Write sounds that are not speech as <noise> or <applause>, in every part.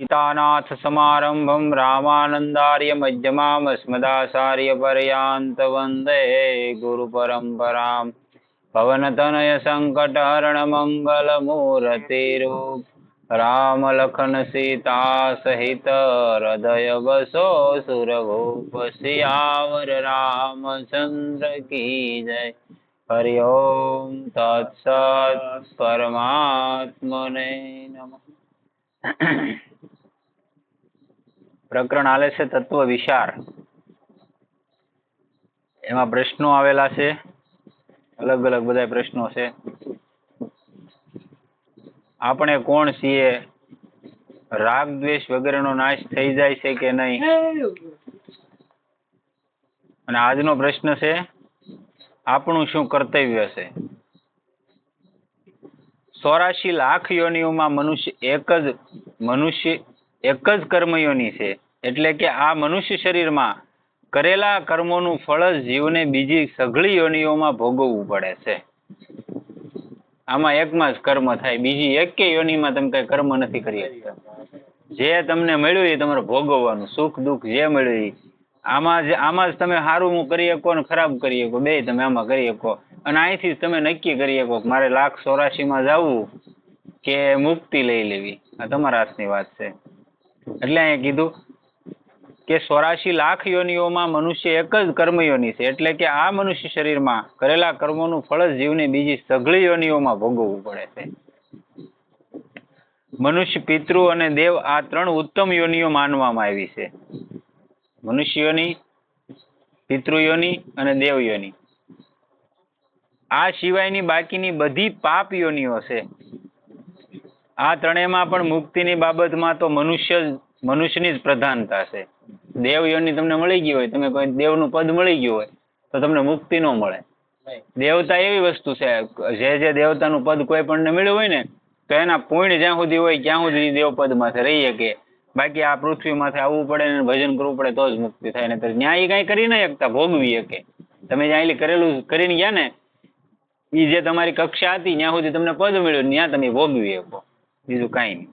ગીતાનાથ સમારંભમ રામાનંદાર્ય મધ્યમામ અસ્મદાચાર્ય પર્યાંત વંદે ગુરુ પરંપરા પવનતનય સંકટ હરણ મંગલ મૂર્તિ રૂપ રામ લખન સીતા સહિત હૃદય બસો સુરભૂપ શિયાવર રામચંદ્ર કી જય હરિ ઓમ તત્સત પરમાત્મને નમઃ પ્રકરણ આલે છે તત્વ વિચાર. એમાં પ્રશ્નો આવેલા છે. અલગ અલગ બધા પ્રશ્નો છે. આપણે કોણ છીએ? રાગ દ્વેષ વગેરેનો નાશ થઈ જાય છે કે નહીં? અને આજનો પ્રશ્ન છે, આપણું શું કર્તવ્ય છે? ચોરાશી લાખ યોનિઓમાં મનુષ્ય એક જ મનુષ્ય એક જ કર્મયોની છે. એટલે કે આ મનુષ્ય શરીરમાં કરેલા કર્મોનું ફળ જીવને બીજી સઘળી યોનિઓમાં ભોગવવું પડે છે. આમાં એકમાં જ કર્મ થાય, બીજી એકે યોનિમાં તમે કઈ કર્મ નથી કરી શકતા. જે તમને મળ્યું એ તમારે ભોગવવાનું, સુખ દુઃખ જે મળ્યું આમાં જ આમાં જ તમે સારું કરી શકો ને ખરાબ કરી શકો બે તમે આમાં કરી શકો. અને અહીંથી તમે નક્કી કરી શકો મારે લાખ ચોરાશીમાં જવું કે મુક્તિ લઈ લેવી. આ તમારા હાથની વાત છે. એટલે અહીંયા કીધું કે ચોરાશી લાખ યોનિઓમાં મનુષ્ય એક જ કર્મયોની છે. એટલે કે આ મનુષ્ય શરીરમાં કરેલા કર્મોનું ફળ જ જીવને બીજી સઘળી યોનિઓમાં ભોગવવું પડે છે. મનુષ્ય પિતૃ અને દેવ આ ત્રણ ઉત્તમ યોનિઓ માનવામાં આવી છે. મનુષ્ય યોની પિતૃ યોની અને દેવ યોની આ સિવાયની બાકીની બધી પાપ યોનિઓ છે. આ ત્રણેયમાં પણ મુક્તિની બાબતમાં તો મનુષ્ય મનુષ્યની જ પ્રધાનતા છે. દેવ યોની તમને મળી ગઈ હોય તમે કોઈ દેવનું પદ મળી ગયું હોય તો તમને મુક્તિ ન મળે. દેવતા એવી વસ્તુ છે જે જે દેવતાનું પદ કોઈ પણને મળ્યું હોય ને તો એના પુણ્ય જ્યાં સુધી હોય ત્યાં સુધી દેવ પદમાંથી રહી શકે. બાકી આ પૃથ્વીમાંથી આવવું પડે ને ભજન કરવું પડે તો જ મુક્તિ થાય ને ન્યાય કઈ કરી ન શકતા ભોગવી શકે. તમે જ્યાં કરેલું કરીને ગયા ને એ જે તમારી કક્ષા હતી ત્યાં સુધી તમને પદ મળ્યું ત્યાં તમે ભોગવી શકો. બીજું કાંઈ નહીં.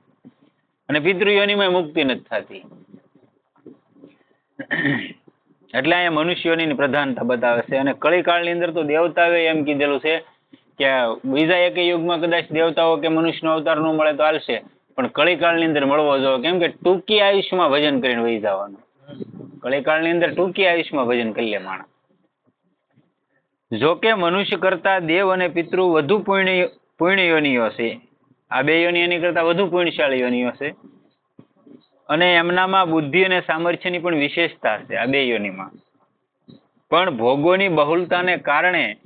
અને પિતૃયોનીમાં મુક્તિ નથી થતી. એટલે અહીંયા મનુષ્યોની પ્રધાનતા બતાવે છે. અને કળીકાળની અંદર તો દેવતાઓએ એમ કીધેલું છે કે બીજા એક યુગમાં કદાચ દેવતાઓ કે મનુષ્યનો અવતાર ન મળે તો હાલશે. પણ કળીકાળની અંદર મળવો જોઈએ. કેમ કે ટૂંકી આયુષ્યમાં ભજન કરીને વહી જવાનું. કળીકાળની અંદર ટૂંકી આયુષ્યમાં ભજન કરી લે માણસ. જો કે મનુષ્ય કરતા દેવ અને પિતૃ વધુ પુણ્ય પુણ્ય યોનિઓ છે. આ બે યોનિ એની કરતા વધુ પુણ્યશાળી યોનિઓ છે. અને એમનામાં બુદ્ધિ અને સામર્થ્યની પણ વિશેષતા છે આ બે યોનિમાં. પણ ભોગોની બહુલતાને કારણે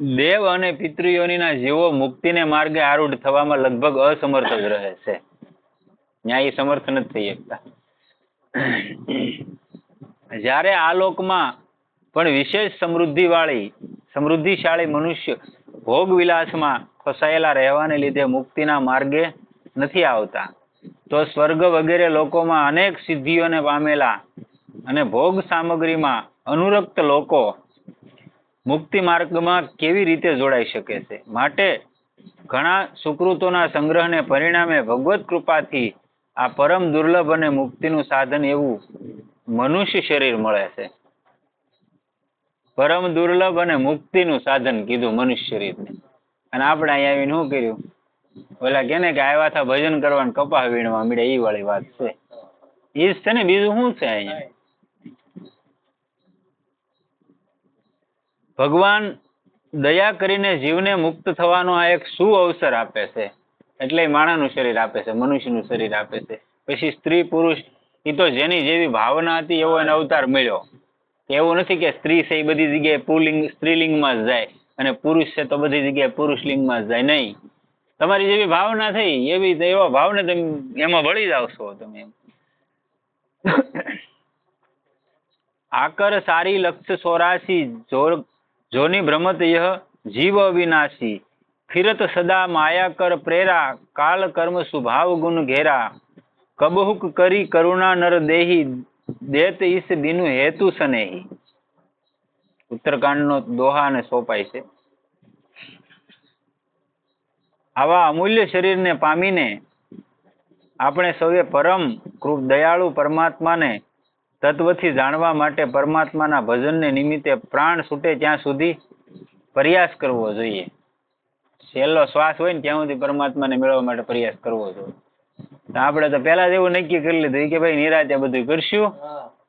દેવ અને પિતૃયોનીના જીવો મુક્તિને માર્ગે આરૂઢ થવામાં લગભગ અસમર્થ જ રહે છે. ન્યાય સમર્થ નથી થઈ શકતા. જ્યારે આ લોકમાં પણ વિશેષ સમૃદ્ધિવાળી, સમૃદ્ધિશાળી મનુષ્ય ભોગ વિલાસમાં ફસાયેલા રહેવાને લીધે મુક્તિના માર્ગે નથી આવતા તો સ્વર્ગ વગેરે લોકોમાં અનેક સિદ્ધિઓને પામેલા અને ભોગ સામગ્રીમાં અનુરક્ત લોકો મુક્તિ માર્ગમાં કેવી રીતે જોડાઈ શકે છે? માટે ઘણા સુકૃતોના સંગ્રહને પરિણામે ભગવત કૃપાથી આ પરમ દુર્લભ અને મુક્તિનું સાધન એવું મનુષ્ય શરીર મળે છે. પરમ દુર્લભ અને મુક્તિનું સાધન કીધું મનુષ્ય શરીરને. અને આપણે અહીંયા આવીને શું કર્યું? ઓલા કેને કે આવ્યા હતા ભજન કરવા કપા વીણવા મળે એ વાળી વાત છે. એ જ છે ને બીજું શું છે અહીંયા? ભગવાન દયા કરીને જીવને મુક્ત થવાનો આ એક શું અવસર આપે છે? એટલે માણાનું શરીર આપે છે, મનુષ્યનું શરીર આપે છે. પછી સ્ત્રી પુરુષ એ તો જેની જેવી ભાવના હતી એવો એને અવતાર મળ્યો. એવું નથી કે સ્ત્રી છે એ બધી જગ્યાએ પુલિંગ, સ્ત્રીલિંગમાં જ જાય અને પુરુષ છે તો બધી જગ્યાએ પુરુષ લિંગમાં જ જાય. નહીં. તમારી જેવી ભાવના થઈ, એવી એવા ભાવને તમે એમાં વળી જાવ તમે આકર સારી લક્ષ સોરાશી જોની ભ્રમત જીવ અવિનાશી. ફિરત સદા માયા કર પ્રેરા, કાલ કર્મ સુભાવ ગુણ ઘેરા. કબહુક કરી કરુણા નર દેહી, દેત ઈસ બીનું હેતુ સનેહી. ઉત્તરકાંડનો દોહા અને સોપાય છે. આવા અમૂલ્ય શરીરને પામીને આપણે સૌએ પરમ કૃપ દયાળુ પરમાત્માને તત્વથી જાણવા માટે પરમાત્માના ભજનને નિમિત્તે પ્રાણ છૂટે ત્યાં સુધી પ્રયાસ કરવો જોઈએ. છેલ્લો શ્વાસ હોય ને ત્યાં સુધી પરમાત્માને મેળવવા માટે પ્રયાસ કરવો જોઈએ. આપણે તો પહેલા જ એવું નક્કી કરી લીધું કે ભાઈ નિરાતે બધું કરશું,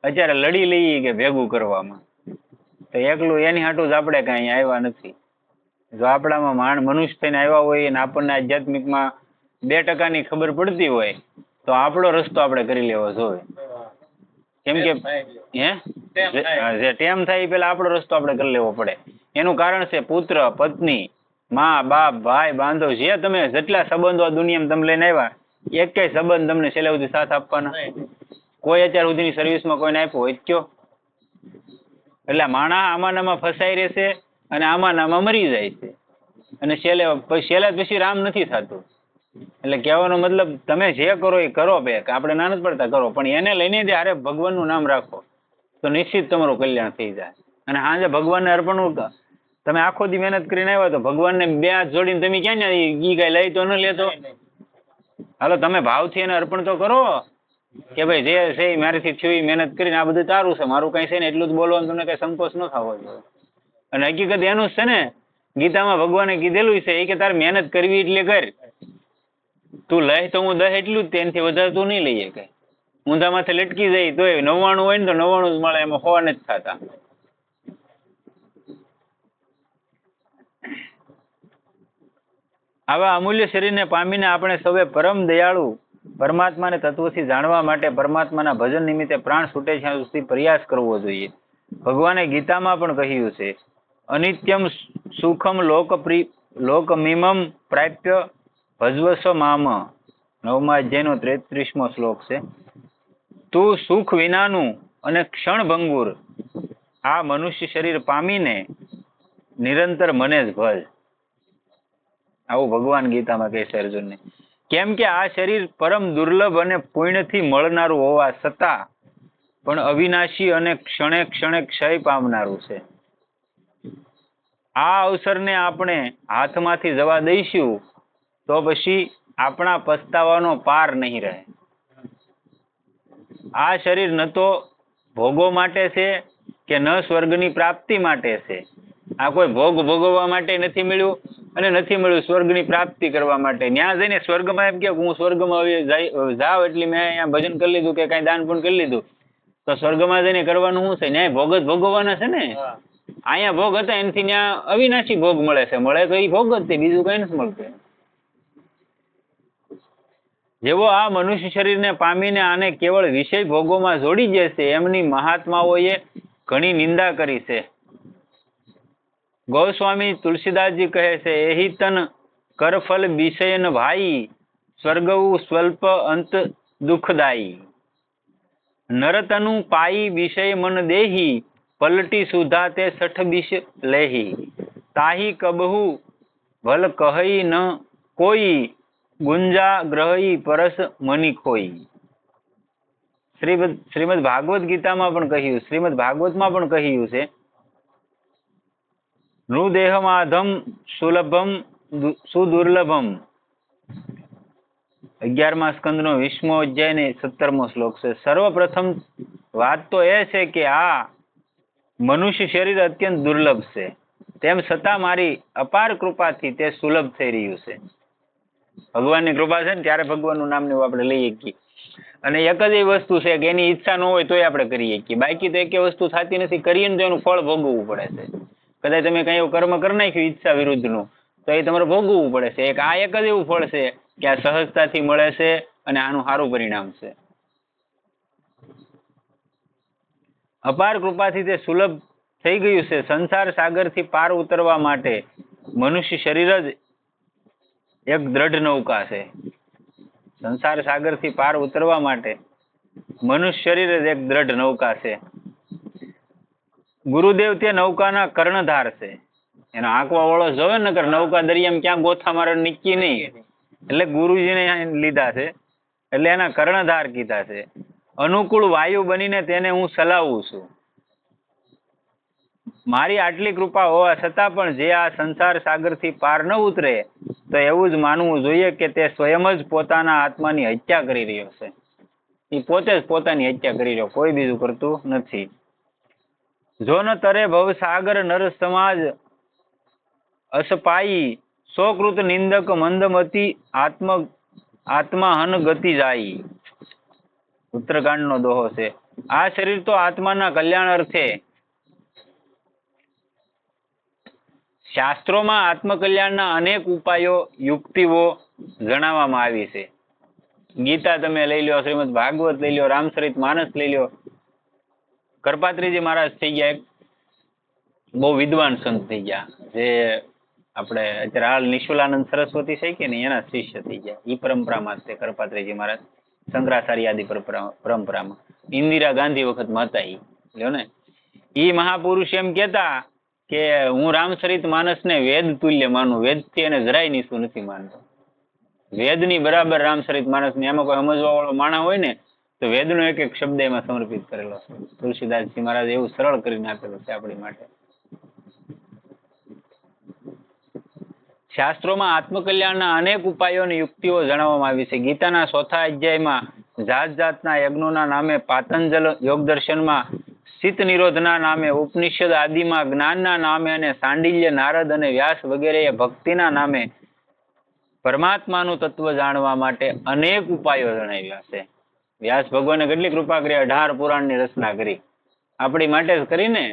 અત્યારે લડી લઈએ કે ભેગું કરવામાં. તો એકલું એની હાટું જ આપણે કાંઈ આવ્યા નથી. જો આપણામાં માણ મનુષ્ય થઈને આવ્યા હોય અને આપણને આધ્યાત્મિકમાં બે ટકાની ખબર પડતી હોય તો આપણો રસ્તો આપણે કરી લેવો જોઈએ. કેમ કે હે? ટેમ થાય. એ પેલા આપણો રસ્તો આપણે કરી લેવો પડે. એનું કારણ છે પુત્ર પત્ની માં બાપ ભાઈ બાંધવ જે તમે જેટલા સંબંધો આ દુનિયામાં તમે લઈને આવ્યા એકેય સંબંધ તમને છેલ્લે સુધી સાથ આપવાના. કોઈ અત્યાર સુધીની સર્વિસમાં કોઈને આપ્યો? હોય કયો? એટલે માણા આમાં આમાં ફસાઈ રહેશે અને આમાં આમાં મરી જાય છે. અને છેલ્લે છેલ્લે પછી રામ નથી થતું. એટલે કહેવાનો મતલબ તમે જે કરો એ કરો બે આપણે ના નથી પડતા કરો, પણ એને લઈને જ હારે ભગવાનનું નામ રાખો, તો નિશ્ચિત તમારું કલ્યાણ થઈ જાય. અને સાંજે ભગવાનને અર્પણ તમે આખો દી મહેનત કરીને આવ્યા તો ભગવાનને બે હાથ જોડીને તમે ક્યાં ઈ કઈ લઈ તો ન લેતો? હાલો, તમે ભાવથી એને અર્પણ તો કરો, કે ભાઈ જે છે મારેથી મારાથી થયું મહેનત કરીને આ બધું તારું છે, મારું કઈ છે ને એટલું જ બોલવાનું તમને કઈ સંકોચ ન થવો જોઈએ. અને હકીકત એનું છે ને, ગીતામાં ભગવાને કીધેલું છે, એ કે તારે મહેનત કરવી એટલે કર. તું લઈ તો હું દહ એટલું જ તેનાથી વધારે તું નહીં લઈએ કઈ ઊંધા માથે લટકી જાય તો નવ્વાણું હોય ને તો નવ્વાણું જ મળે, એમાં હોવા નથી થતા. આવા અમૂલ્ય શરીરને પામીને આપણે સૌએ પરમ દયાળુ પરમાત્માને તત્વથી જાણવા માટે પરમાત્માના ભજન નિમિત્તે પ્રાણ છૂટે ત્યાં સુધી પ્રયાસ કરવો જોઈએ. ભગવાને ગીતામાં પણ કહ્યું છે અનિત્યમ સુખમ લોકપ્રિ લોકમિમમ પ્રાપ્ય ભજવસ મામ નવમા અધ્યાયનો ત્રેત્રીસમો શ્લોક છે. તું સુખ વિનાનું અને ક્ષણભંગુર આ મનુષ્ય શરીર પામીને નિરંતર મને જ ભજ. આવું ભગવાન ગીતામાં કહે છે અર્જુનને. કેમ કે આ શરીર પરમ દુર્લભ અને પુણ્યથી મળનારું હોવા છતાં પણ અવિનાશી અને ક્ષણે ક્ષણે ક્ષય પામનારું છે. આ અવસરને આપણે હાથમાંથી જવા દઈશું, તો પછી આપણા પસ્તાવાનો પાર નહીં રહે. આ શરીર ન તો ભોગો માટે છે કે ન સ્વર્ગની પ્રાપ્તિ માટે છે. આ કોઈ ભોગ ભોગવવા માટે નથી મળ્યું અને નથી મળ્યું સ્વર્ગની પ્રાપ્તિ કરવા માટે. ત્યાં જઈને સ્વર્ગમાં એમ કે હું સ્વર્ગમાં આવી જાઉં એટલે મેં અહીંયા ભજન કરી લીધું કે કાંઈ દાન પણ કરી લીધું. તો સ્વર્ગમાં જઈને કરવાનું શું છે? ન્યાય ભોગ જ ભોગવવાના છે ને? અહીંયા ભોગ હતા, એનાથી ત્યાં અવિનાશી ભોગ મળે છે. મળે તો એ ભોગ જ તે બીજું કઈ નથી મળતું. જેવો આ મનુષ્ય શરીરને પામીને આને કેવળ વિષય ભોગોમાં જોડી જશે એમની મહાત્માઓએ ઘણી નિંદા કરી છે. ગૌસ્વામી તુલસીદાસજી કહે છે, એહી તન કરફલ વિષયન ભાઈ સ્વર્ગવું સ્વલ્પ અંત દુઃખદાયી. નરતનું પાઈ વિષય મન દેહી પલટી સુધા તે સઠ દિશ લેહી. તાહી કબહુ ભલ કહી ન કોઈ, ગુંજા ગ્રહી પરસ મની ખોઈ. શ્રીમદ શ્રીમદ ભાગવત ગીતામાં પણ કહ્યું, શ્રીમદ ભાગવતમાં પણ કહ્યું છે, નૃદેહમાધમ સુલભમ સુદુર્લભમ. અગિયારમા સ્કંદનો વીસમો અધ્યાય ને સત્તરમો શ્લોક છે. સર્વપ્રથમ વાત તો એ છે કે આ મનુષ્ય શરીર અત્યંત દુર્લભ છે. તેમ છતાં મારી અપાર કૃપાથી તે સુલભ થઈ રહ્યું છે. ભગવાનની કૃપા છે ને, ત્યારે ભગવાનનું નામ ને એવું આપણે લઈએ શકીએ અને એક જ એવી વસ્તુ છે કે એની ઈચ્છા ન હોય તોય આપણે કરીએ શકીએ બાકી તો એકે વસ્તુ થતી નથી, કરીએ ને તો એનું ફળ ભોગવવું પડે છે. કદાચ તમે કઈ એવું કર્મ કરી નાખ્યું ઈચ્છા વિરુદ્ધનું, તો એ તમારે ભોગવવું પડે છે. એક આ એક જ એવું ફળ છે કે આ સહજતાથી મળે છે અને આનું સારું પરિણામ છે. અપાર કૃપાથી તે સુલભ થઈ ગયું છે. સંસાર સાગરથી પાર ઉતરવા માટે મનુષ્ય શરીર જ એક દ્રઢ નૌકા છે. સંસાર સાગરથી પાર ઉતરવા માટે મનુષ્ય શરીર જ એક દ્રઢ નૌકા છે. ગુરુદેવ તે નૌકાના કર્ણધાર છે. એનો આંકવા વાળો જોવે ને નૌકા દરિયામાં ક્યાં ગોથા મારે નીકી નહીં. એટલે ગુરુજીને લીધા છે. એટલે એના કર્ણધાર કીધા છે. અનુકૂળ વાયુ બનીને તેને હું ચલાવું છું. મારી આટલી કૃપા હોવા છતાં પણ જે આ સંસાર સાગરથી પાર ન ઉતરે, તો એવું જ માનવું જોઈએ કે તે સ્વયં જ પોતાના આત્માની હત્યા કરી રહ્યો છે. એ પોતે જ પોતાની હત્યા કરી રહ્યો, કોઈ બીજું કરતું નથી. જો ન તરે ભવસાગર નર સમાજ અસપાઈ સોકૃત નિંદક મંદમતી આત્મ આત્માહન ગતિ જાય. ઉત્તરકાંડનો દોહો છે. આ શરીર તો આત્માના કલ્યાણ અર્થે શાસ્ત્રોમાં આત્મકલ્યાણના અનેક ઉપાયો, યુક્તિઓ જણાવવામાં આવી છે. ગીતા તમે લઈ લો શ્રીમદ ભાગવત લઈ લો રામચરિત માનસ લઈ લો કરપાત્રીજી મહારાજ થઈ ગયા એક બહુ વિદ્વાન સંત થઈ ગયા, જે આપણે અત્યારે હાલ નિશુલાનંદ સરસ્વતી છે કે નહીં, એના શિષ્ય થઈ ગયા. ઈ પરંપરામાં છે કરપાત્રીજી મહારાજ. શંકરાચાર્ય આદિ પરંપરામાં. ઇન્દિરા ગાંધી વખતમાં હતા એ લ્યો ને. એ મહાપુરુષ એમ કહેતા કે હું રામચરિત માનસને વેદ તુલ્ય માનું, વેદથી એને જરાય નીચું નથી માનતો. વેદની બરાબર રામચરિત માનસને એમાં કોઈ સમજવા વાળો માણા હોય ને, તો વેદનો એક એક શબ્દ એમાં સમર્પિત કરેલો છે. તુલસીદાસજી મહારાજ એવું સરળ કરીને આપેલું છે આપણી માટે. શાસ્ત્રોમાં આત્મકલ્યાણના અનેક ઉપાયો અને યુક્તિઓ જણાવવામાં આવી છે. ગીતાના ચોથા અધ્યાયમાં જાત જાતના યજ્ઞોના નામે પાતંજલ યોગ દર્શનમાં શીત નિરોધના નામે ઉપનિષદ આદિમાં જ્ઞાનના નામે અને સાંડિલ્ય નારદ અને વ્યાસ વગેરે ભક્તિના નામે પરમાત્માનું તત્વ જાણવા માટે અનેક ઉપાયો જણાવ્યા છે. વ્યાસ ભગવાને કેટલી કૃપા કરી અઢાર પુરાણની રચના કરી. આપણી માટે જ કરીને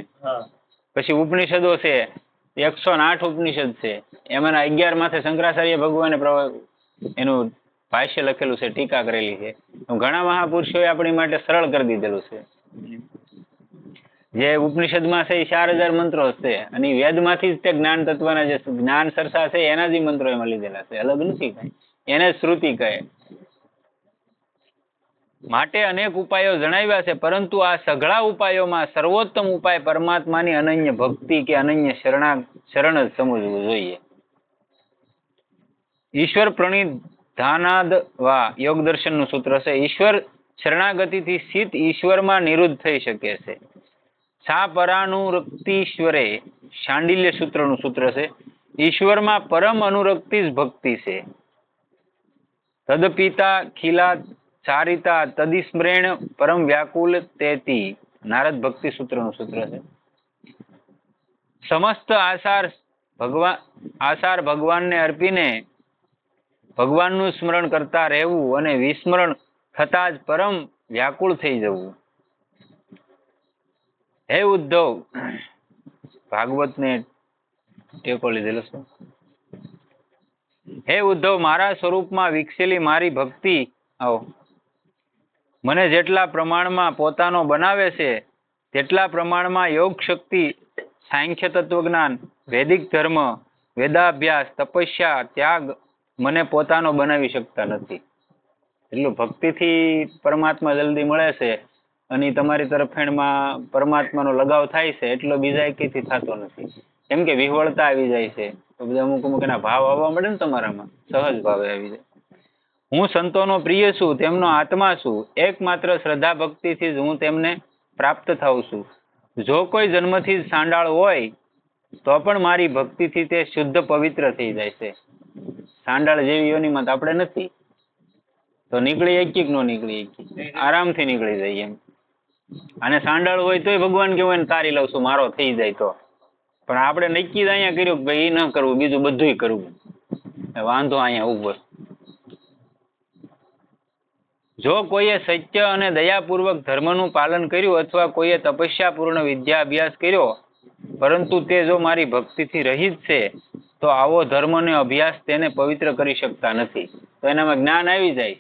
પછી ઉપનિષદો છે એકસો આઠ ઉપનિષદ છે. એમાંના અગિયાર માથે શંકરાચાર્ય ભગવાને એનું ભાષ્ય લખેલું છે, ટીકા કરેલી છે. ઘણા મહાપુરુષોએ આપણી માટે સરળ કરી દીધેલું છે. જે ઉપનિષદમાં છે એ ચાર હજાર મંત્રો છે અને વેદ વેદમાંથી જ તે જ્ઞાન તત્વના જે જ્ઞાન સરસા છે એના જ મંત્રો એમાં લીધેલા છે. અલગ નથી કઈ. એને શ્રુતિ કહે. માટે અનેક ઉપાયો જણાવ્યા છે, પરંતુ આ સઘળા ઉપાયોમાં સર્વોત્તમ ઉપાય પરમાત્માની અનન્ય ભક્તિ કે અનન્ય શરણા, શરણ જ સમજવું જોઈએ. ઈશ્વર પ્રણિધાનાદ વા યોગ સૂત્ર છે, ઈશ્વર શરણાગતિથી સ્થિત ઈશ્વરમાં નિરુદ્ધ થઈ શકે છે. સા પરાનુરક્તિશ્વરે શાંડિલ્ય સૂત્રનું સૂત્ર છે, ઈશ્વરમાં પરમ અનુરક્તિ જ ભક્તિ છે. તદપિતા ખીલા ચારિતા તદિસ્મરેણ પરમ વ્યાકુલ તેતી. નારદ ભક્તિ સૂત્રનું સૂત્ર છે. સમસ્ત આસાર ભગવાન આસાર ભગવાનને અર્પીને ભગવાનનું સ્મરણ કરતા રહેવું અને વિસ્મરણ થતા જ પરમ વ્યાકુળ થઈ જવું. હે ઉદ્ધવ, ભાગવતને ટેકો લીધેલો છે. હે ઉદ્ધવ, મારા સ્વરૂપમાં વિકસેલી મારી ભક્તિ, આવો. મને જેટલા પ્રમાણમાં પોતાનો બનાવે છે, તેટલા પ્રમાણમાં યોગ શક્તિ, સાંખ્ય તત્વજ્ઞાન, વૈદિક ધર્મ, વેદાભ્યાસ, તપસ્યા, ત્યાગ મને પોતાનો બનાવી શકતા નથી. એટલું ભક્તિથી પરમાત્મા જલ્દી મળે છે અને તમારી તરફેણમાં પરમાત્માનો લગાવ થાય છે, એટલો બીજા એકથી થતો નથી. કેમ કે વિહવળતા આવી જાય છે. તો બધા અમુક અમુક એના ભાવ આવવા મળે ને તમારામાં. સહજ ભાવે આવી જાય. હું સંતોનો પ્રિય છું, તેમનો આત્મા છું. એકમાત્ર શ્રદ્ધા ભક્તિથી જ હું તેમને પ્રાપ્ત થાઉં છું. જો કોઈ જન્મથી જ સાંડાળ હોય, તો પણ મારી ભક્તિથી તે શુદ્ધ પવિત્ર થઈ જાય છે. સાંડાળ જેવી યોનીમાં તો આપણે નથી. તો નીકળી એકીક નો નીકળી એકીક આરામથી નીકળી જાય એમ. અને સાંડાળ હોય તોય ભગવાન કેવું એને તારી લઉં છું, મારો થઈ જાય તો. પણ આપણે નક્કી જ અહીંયા કર્યું કે ભાઈ એ ન કરવું, બીજું બધુંય કરવું. વાંધો અહીંયા ઊભો જો કોઈએ સત્ય અને દયાપૂર્વક ધર્મનું પાલન કર્યું અથવા કોઈએ તપસ્યાપૂર્ણ વિદ્યા અભ્યાસ કર્યો, પરંતુ તે જો મારી ભક્તિથી રહિત છે, તો આવો ધર્મ અભ્યાસ તેને પવિત્ર કરી શકતા નથી. તો એનામાં જ્ઞાન આવી જાય.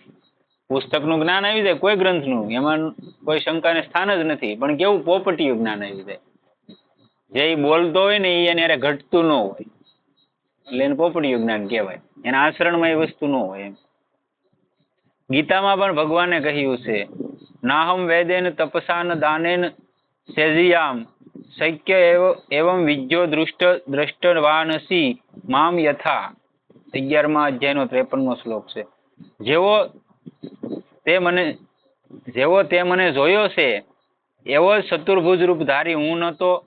પુસ્તકનું જ્ઞાન આવી જાય, કોઈ ગ્રંથનું. એમાં કોઈ શંકાને સ્થાન જ નથી, પણ કેવું પોપટીયું જ્ઞાન આવી જાય. જે બોલતો હોય ને એ એને ઘટતું ન હોય. એટલે એને પોપટીયું જ્ઞાન કહેવાય. એના આચરણમાં એ વસ્તુ ન હોય એમ. ગીતામાં પણ ભગવાને કહ્યું છે, નાહમ વેદેન તપસાન દાનેન સેજિયામ, શક્ય એવ, એવમ વિજ્યો દૃષ્ટ, દ્રષ્ટવાનસી મામ યથા. અગિયારમાં અધ્યાયનો ત્રેપનમો શ્લોક છે. જેવો તે મને, જેવો તે મને જોયો છે, એવો જ ચતુર્ભુજ રૂપ ધારી હું ન તો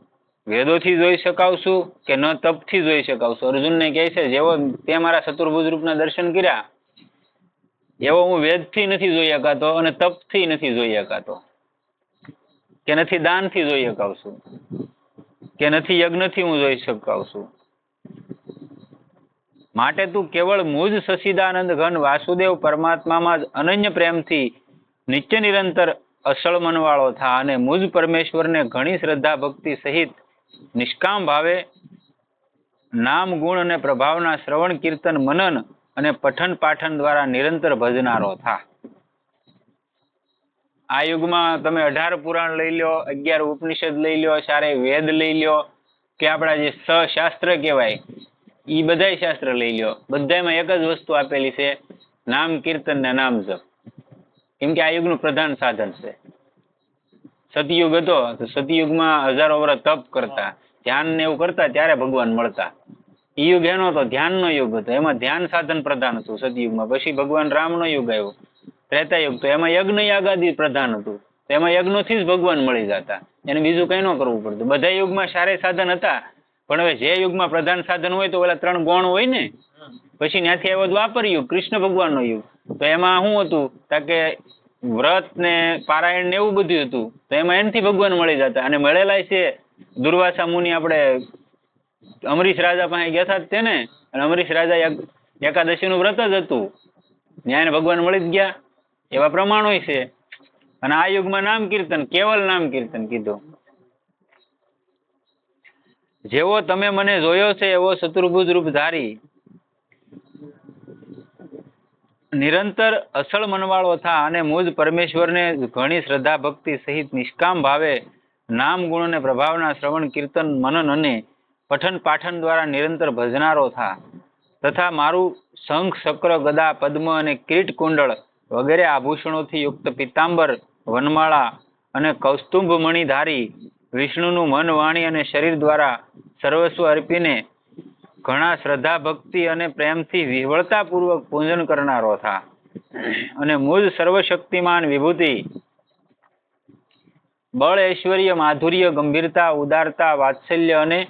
વેદોથી જોઈ શકાવશું કે ન તપથી જોઈ શકાવશું? અર્જુનને કહે છે, જેવો તે મારા ચતુર્ભુજ રૂપના દર્શન કર્યા એવો હું વેદથી નથી જોઈ શકાતો અને તપથી નથી જોઈ શકાતો. કે નથી દાનથી જોઈ શકાવશું કે નથી યજ્ઞથી હું જોઈ શકાવશું માટે તું કેવળ મુજ સસીદાનંદ ઘન વાસુદેવ પરમાત્મામાં જ અનન્ય પ્રેમથી નિત્ય નિરંતર અસળ મનવાળો થા અને મુજ પરમેશ્વરને ઘણી શ્રદ્ધા ભક્તિ સહિત નિષ્કામ ભાવે નામ ગુણ અને પ્રભાવના શ્રવણ કીર્તન મનન અને પઠન પાઠન દ્વારા નિરંતર ભજનારો થા. આ યુગમાં તમે અઢાર પુરાણ લઈ લો અગિયાર ઉપનિષદ લઈ લો ચારે વેદ લઈ લો કે આપણા જે સશાસ્ત્ર કહેવાય એ બધા શાસ્ત્ર લઈ લો બધામાં એક જ વસ્તુ આપેલી છે, નામ કીર્તન ને નામ જપ. કેમ કે આ યુગનું પ્રધાન સાધન છે. સતયુગ હતો, તો સતયુગમાં હજારો વર્ષ તપ કરતા, ધ્યાન ને એવું કરતા, ત્યારે ભગવાન મળતા. યુગ એનો હતો ધ્યાનનો યુગ હતો. એમાં ધ્યાન સાધન પ્રધાન હતું સતયુગમાં પછી ભગવાન રામનો યુગ આવ્યો. ત્રેતા યુગ તો. એમાં યજ્ઞ યાગાદી પ્રધાન હતું. એમાં યજ્ઞોથી જ ભગવાન મળી જતા. એને બીજું કંઈ ન કરવું પડતું. બધા યુગમાં સારે સાધન હતા. પણ હવે જે યુગમાં પ્રધાન સાધન હોય તો ઓલા ત્રણ ગોણ હોય ને, પછી ત્યાંથી આવ્યો દ્વાપર યુગ. કૃષ્ણ ભગવાનનો યુગ. તો એમાં શું હતું? કે વ્રત ને પારાયણ ને એવું બધું હતું. તો એમાં એનથી ભગવાન મળી જતા. અને મળેલા છે દુર્વાસા મુનિ આપણે અમરીશ રાજા પાસે ગયા હતા તેને અને અમરીશ રાજા એક- એકાદશીનું વ્રત જ હતું. ત્યાં ભગવાન મળી જ ગયા. એવા પ્રમાણો છે. અને આ યુગમાં નામ કીર્તન, કેવલ નામ કીર્તન કીધું. જેવો તમે મને જોયો છે એવો શત્રુભુજ રૂપ ધારી. નિરંતર અસળ મનવાળો થા અને મુજ પરમેશ્વરને ઘણી શ્રદ્ધા ભક્તિ સહિત નિષ્કામ ભાવે નામ ગુણ અને પ્રભાવના શ્રવણ કીર્તન મનન અને પઠન પાઠન દ્વારા નિરંતર ભજનારો થા. તથા મારું શંખ ચક્ર ગદા, પદ્મ અને કિરીટ કુંડળ વગેરે આભૂષણોથી યુક્ત પિત્તાંબર, વનમાળા અને કૌસ્તુંભ મણિધારી વિષ્ણુનું મન, વાણી અને શરીર દ્વારા સર્વસ્વ અર્પીને ઘણા શ્રદ્ધા, ભક્તિ અને પ્રેમથી વિહવળતાપૂર્વક પૂજન કરનારો થા. અને મૂળ સર્વશક્તિમાન વિભૂતિ બળ, ઐશ્વર્ય, માધુર્ય, ગંભીરતા, ઉદારતા, વાત્સલ્ય અને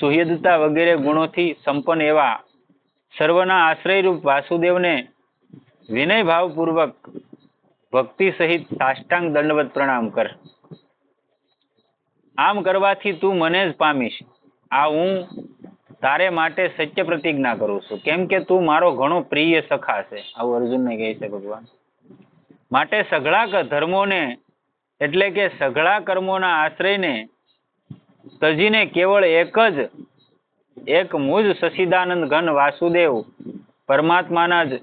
સુહૃદતા વગેરે ગુણોથી સંપન્ન એવા સર્વના આશ્રયરૂપ વાસુદેવને વિનય ભાવપૂર્વક ભક્તિ સહિત સાષ્ટાંગ દંડવત પ્રણામ કર. આમ કરવાથી તું મને જ પામીશ. આ હું તારે માટે સત્ય પ્રતિજ્ઞા કરું છું. કેમ કે તું મારો ઘણો પ્રિય સખા છે. આવું અર્જુનને કહે છે ભગવાન. માટે સઘળા ધર્મોને એટલે કે સઘળા કર્મોના આશ્રયને તજીને કેવળ એક જ, એક મુજ સશિદાનંદ ઘન વાસુદેવ, પરમાત્માના જ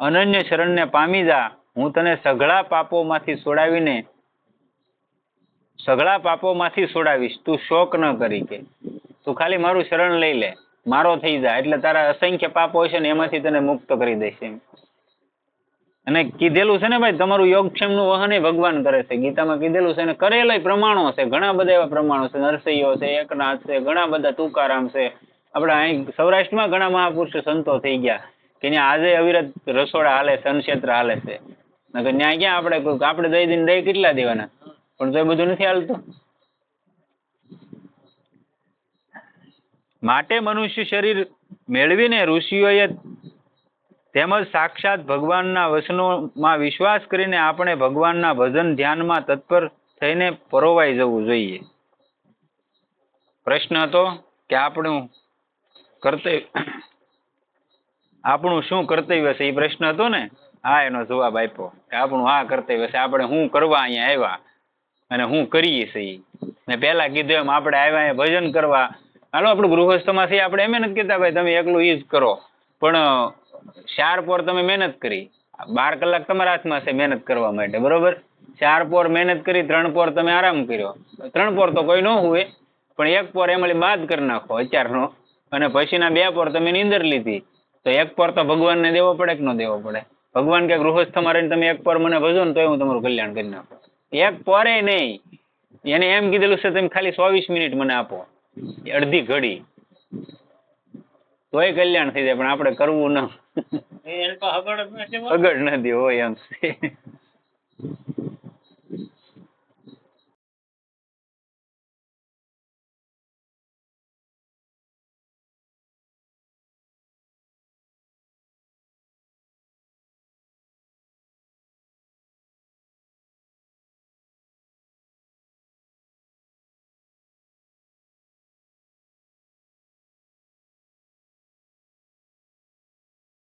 અનન્ય શરણને પામી જા. હું તને સઘળા પાપોમાંથી છોડાવીને, સઘળા પાપોમાંથી છોડાવીશ. તું શોક ન કરી કે. તું ખાલી મારું શરણ લઈ લે. મારો થઈ જા. એટલે તારા અસંખ્ય પાપો હશે ને એમાંથી તને મુક્ત કરી દેશે એમ. અને કીધેલું છે ને ભાઈ, તમારું યોગક્ષેમનું વહન એ ભગવાન કરે છે. ગીતામાં કીધેલું છે અને કરેલા પ્રમાણો છે, ઘણા બધા એવા પ્રમાણો છે. નરસૈયો છે, એકનાથ છે, ઘણા બધા તુકારામ છે. આપણા અહીં સૌરાષ્ટ્રમાં ઘણા મહાપુરુષ સંતો થઈ ગયા કે આજે અવિરત રસોડા હાલે છે, અન્નક્ષેત્ર હાલે છે. નકર ત્યાં ક્યાં આપણે કોઈ- આપણે દઈ દઈને દઈ કેટલા દેવાના? પણ તો એ બધું નથી હાલતું. માટે મનુષ્ય શરીર મેળવીને ઋષિઓએ તેમજ સાક્ષાત ભગવાનના વચનોમાં વિશ્વાસ કરીને આપણે ભગવાનના ભજન ધ્યાનમાં તત્પર થઈને પરોવાઈ જવું જોઈએ. પ્રશ્ન હતો કે આપણું કર્તવ્ય <coughs> આપણું શું કર્તવ્ય છે? એ પ્રશ્ન હતો ને? હા, એનો જવાબ આપ્યો કે આપણું આ કર્તવ્ય છે. આપણે શું કરવા અહીંયા આવ્યા અને હું કરીએ છીએ. મેં પહેલા કીધું એમ, આપણે આવ્યા અહીંયા ભજન કરવા. હાલો, આપણે ગૃહસ્થમાં છીએ આપણે એમ નથી કહેતા ભાઈ તમે એકલું એ જ કરો. પણ ચાર પોર તમે મહેનત કરી. બાર કલાક તમારા હાથમાં છે મહેનત કરવા માટે, બરોબર? ચાર પોર મહેનત કરી, ત્રણ પોર તમે આરામ કર્યો. ત્રણ પોર તો કોઈ ન હોય પણ એક પોર એમાં બાદ કરી નાખો અત્યારનો. અને પછીના બે પોર તમે નીંદર લીધી. તો એક પોર તો ભગવાનને દેવો પડે કે ન દેવો પડે. ભગવાન કે ગૃહસ્થમાં રહીને તમે એક પોર મને ભજો ને તો હું તમારું કલ્યાણ કરી નાખું. એક પોરે નહીં. એને એમ કીધેલું છે, તમે ખાલી ચોવીસ મિનિટ મને આપો. અડધી ઘડી. તોય કલ્યાણ થઈ જાય પણ આપણે કરવું ન. એ તો જ નથી હોય એમ.